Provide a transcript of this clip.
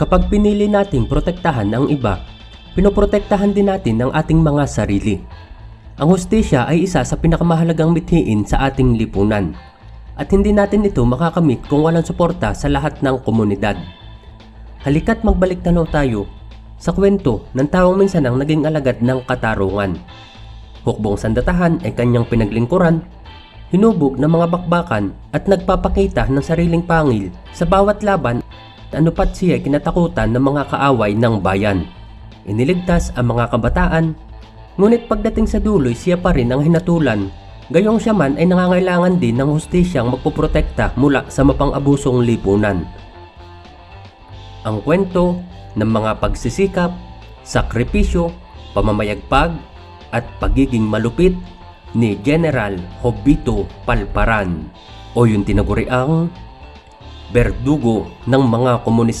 Kapag pinili nating protektahan ang iba, pinoprotektahan din natin ang ating mga sarili. Ang hustisya ay isa sa pinakamahalagang mithiin sa ating lipunan at hindi natin ito makakamit kung walang suporta sa lahat ng komunidad. Halika't magbalik tanaw tayo sa kwento ng taong minsan ang naging alagad ng katarungan. Hukbong sandatahan ay kanyang pinaglingkuran, hinubog ng mga bakbakan at nagpapakita ng sariling pangil sa bawat laban anupat siya kinatakutan ng mga kaaway ng bayan. Iniligtas ang mga kabataan, ngunit pagdating sa duloy siya pa rin ang hinatulan. Gayong siya man ay nangangailangan din ng hustisyang magpoprotekta mula sa mapang-abusong lipunan. Ang kwento ng mga pagsisikap, sakripisyo, pamamayagpag at pagiging malupit ni General Hobito Palparan o yung tinaguriang berdugo ng mga komunista.